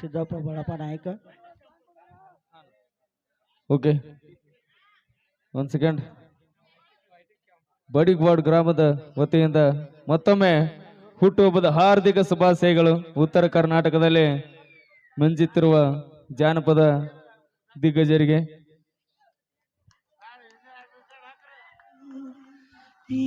ಸಿದ್ದಪ್ಪ ಬಳಪ್ಪ ನಾಯಕ. Okay one second ಬಡಿಗ್ವಾಡ್ ಗ್ರಾಮದ ವತಿಯಿಂದ ಮತ್ತೊಮ್ಮೆ ಹುಟ್ಟುಹಬ್ಬದ ಹಾರ್ದಿಕ ಶುಭಾಶಯಗಳು. ಉತ್ತರ ಕರ್ನಾಟಕದಲ್ಲಿ ಮಂಜಿತ್ತಿರುವ ಜಾನಪದ ದಿಗ್ಗಜರಿಗೆ. ಈ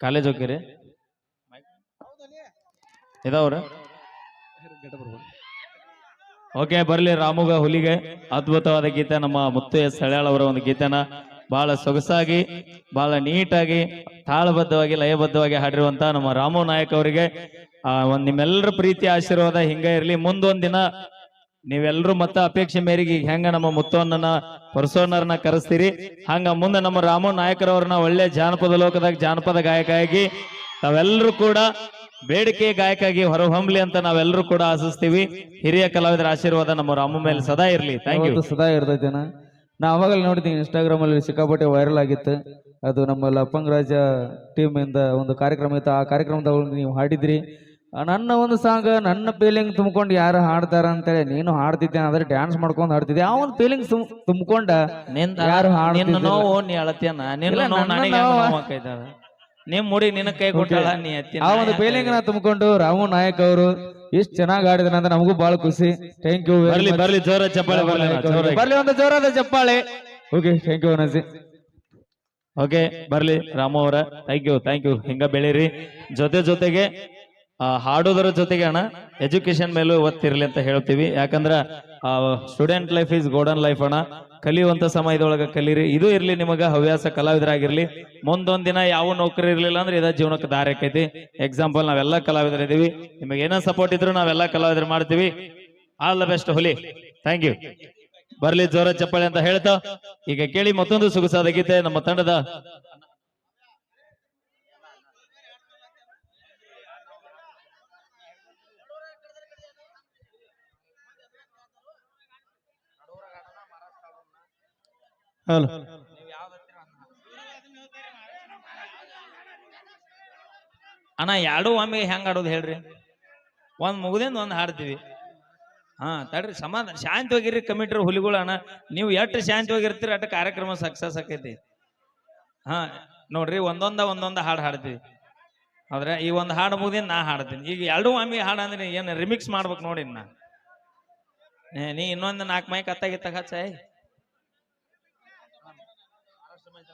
ಕಾಲೇಜ್ ಹೋಗಿರಿ ಇದಾವ್ರ? ಓಕೆ, ಬರ್ಲಿ ರಾಮುಗ ಹುಲಿಗೆ. ಅದ್ಭುತವಾದ ಗೀತೆ, ನಮ್ಮ ಮುತ್ತು ಎಸ್ ಅವರ ಒಂದು ಗೀತೆನ. ಬಹಳ ಸೊಗಸಾಗಿ, ಬಹಳ ನೀಟಾಗಿ, ತಾಳಬದ್ಧವಾಗಿ, ಲಯಬದ್ಧವಾಗಿ ಹಾಡಿರುವಂತ ನಮ್ಮ ರಾಮು ನಾಯಕ್ ಅವರಿಗೆ ಒಂದ್ ನಿಮ್ಮೆಲ್ಲರ ಪ್ರೀತಿ, ಆಶೀರ್ವಾದ ಹಿಂಗ ಇರ್ಲಿ. ಮುಂದೊಂದ್ ದಿನ ನೀವೆಲ್ಲರೂ ಮತ್ತ ಅಪೇಕ್ಷೆ ಮೇರೆಗೆ ಹೆಂಗ ನಮ್ಮ ಮುತ್ತವನ್ನ ಪರಸೋನರನ್ನ ಕರೆಸ್ತೀರಿ? ಹಂಗ ಮುಂದೆ ನಮ್ಮ ರಾಮ ನಾಯಕರವ್ರನ್ನ ಒಳ್ಳೆ ಜಾನಪದ ಲೋಕದಾಗ ಜಾನಪದ ಗಾಯಕ ಆಗಿ ತಾವೆಲ್ಲರೂ ಕೂಡ ಬೇಡಿಕೆ ಗಾಯಕಾಗಿ ಹೊರಹೊಮ್ಮಲಿ ಅಂತ ನಾವೆಲ್ಲರೂ ಕೂಡ ಆಶಿಸ್ತೀವಿ. ಹಿರಿಯ ಕಲಾವಿದರ ಆಶೀರ್ವಾದ ನಮ್ಮ ರಾಮ ಮೇಲೆ ಸದಾ ಇರಲಿ. ಥ್ಯಾಂಕ್ ಯು ಸದಾ ಇರ್ತೈತೆ ನಾ ಅವಾಗಲೇ ನೋಡಿದ್ದೀನಿ ಇನ್ಸ್ಟಾಗ್ರಾಮ್ ಅಲ್ಲಿ ಸಿಕ್ಕಾಪಟ್ಟೆ ವೈರಲ್ ಆಗಿತ್ತು. ಅದು ನಮ್ಮ ಲಪ್ಪಂಗ್ ರಾಜ ಟೀಮ್ ಇಂದ ಒಂದು ಕಾರ್ಯಕ್ರಮ ಇತ್ತು. ಆ ಕಾರ್ಯಕ್ರಮದ ನೀವು ಹಾಡಿದ್ರಿ. ನನ್ನ ಒಂದು ಸಾಂಗ್ ನನ್ನ ಫೀಲಿಂಗ್ ತುಂಬಿಕೊಂಡು ಯಾರು ಹಾಡ್ತಾರ ಅಂತೇಳಿ ನೀನು ಹಾಡ್ತಿದ್ದೆ ಆದ್ರೆ ಡ್ಯಾನ್ಸ್ ಮಾಡ್ಕೊಂಡು ಹಾಡ್ತಿದ್ದೆ. ಆ ಒಂದು ಫೀಲಿಂಗ್ ತುಂಬಿಕೊಂಡ ನಿಂದ ಯಾರು ನಿನ್ನ. ನೋವು ನೀ ಅಳತ್ಯಾನ? ನಿನ್ನ ನೋವು ನನ್ನ ನನಗೆ ನೋವು- ನೋವು ನಿಮ್ ಮುಡಿ ನಿನ್ನ ಕೈ ನೀ ಆ ಒಂದು ಫೀಲಿಂಗ್ನ ತುಂಬಿಕೊಂಡು ರಾಮು ನಾಯಕ್ ಅವರು ಇಷ್ಟು ಚೆನ್ನಾಗಿ ಹಾಡಿದ್ರ ಅಂತ ನಮಗೂ ಬಹಳ ಖುಷಿ. ಥ್ಯಾಂಕ್ ಯು ಬರ್ಲಿ ಬರ್ಲಿ ಜೋರ ಚಪ್ಪಾಳೆ ಬರ್ಲಿ ಬರ್ಲಿ ಒಂದು ಜೋರಾದ ಚಪ್ಪಾಳೆ. ಓಕೆ ಥ್ಯಾಂಕ್ ಯು ನಸಿ ಓಕೆ ಬರ್ಲಿ ರಾಮು ಅವರ. ಥ್ಯಾಂಕ್ ಯು ಥ್ಯಾಂಕ್ ಯು ಹಿಂಗ ಬೆಳೀರಿ. ಜೊತೆ ಜೊತೆಗೆ ಹಾಡೋದರ ಜೊತೆಗೆ ಅಣ್ಣ ಎಜುಕೇಶನ್ ಮೇಲೂ ಒತ್ತಿರಲಿ ಅಂತ ಹೇಳ್ತೀವಿ. ಯಾಕಂದ್ರ student life is golden life ಅಣ್ಣ. ಕಲಿಯುವಂತ ಸಮಯದೊಳಗ ಕಲೀರಿ. ಇದು ಇರ್ಲಿ ನಿಮಗ ಹವ್ಯಾಸ ಕಲಾವಿದರಾಗಿರ್ಲಿ. ಮುಂದೊಂದ್ ದಿನ ಯಾವ ನೌಕರಿ ಇರ್ಲಿಲ್ಲ ಅಂದ್ರೆ ಇದ ಜೀವನಕ್ಕೆ ದಾರಿ ಆಕೈತಿ. ಎಕ್ಸಾಂಪಲ್ ನಾವೆಲ್ಲ ಕಲಾವಿದರಿದ್ದೀವಿ. ನಿಮಗೆ ಏನೋ ಸಪೋರ್ಟ್ ಇದ್ರು ನಾವೆಲ್ಲ ಕಲಾವಿದರು ಮಾಡ್ತೀವಿ. ಆಲ್ ದ ಬೆಸ್ಟ್ ಹುಲಿ. ಥ್ಯಾಂಕ್ ಯು ಬರ್ಲಿ ಜೋರ ಚಪ್ಪಾಳೆ ಅಂತ ಹೇಳ್ತಾ. ಈಗ ಕೇಳಿ ಮತ್ತೊಂದು ಸೊಗಸಾದ ಗೀತೆ. ನಮ್ಮ ತಂಡದ ಹಲೋ ಅಣ್ಣ, ಎರಡು ಒಮ್ಮೆಗೆ ಹೆಂಗ್ ಆಡೋದು ಹೇಳ್ರಿ? ಒಂದ್ ಮುಗುದಿಂದ ಒಂದ್ ಹಾಡ್ತೀವಿ. ಹಾ, ತಡ್ರಿ, ಸಮಾಧಾನ. ಶಾಂತವಾಗಿರ್ರಿ ಕಮಿಟ್ರಿ, ಹುಲಿಗಳು, ಅಣ್ಣ. ನೀವು ಎಷ್ಟು ಶಾಂತವಾಗಿರ್ತೀರಿ, ಅಷ್ಟು ಕಾರ್ಯಕ್ರಮ ಸಕ್ಸಸ್ ಆಕೈತಿ. ಹಾ, ನೋಡ್ರಿ, ಒಂದೊಂದ ಒಂದೊಂದ ಹಾಡು ಹಾಡ್ತೀವಿ. ಆದ್ರೆ ಈ ಒಂದ್ ಹಾಡು ಮುಗುದಿಂದ ನಾ ಹಾಡ್ತೀನಿ. ಈಗ ಎರಡು ಒಮ್ಮೆ ಹಾಡು ಅಂದ್ರೆ ಏನು ರಿಮಿಕ್ಸ್ ಮಾಡ್ಬೇಕು ನೋಡಿ ನಾ. ನೀ ಇನ್ನೊಂದು ನಾಲ್ಕು ಮೈಕ್ ಅತ್ತಾಗಿತ್ತ ಹಚ್ಚಾಯ್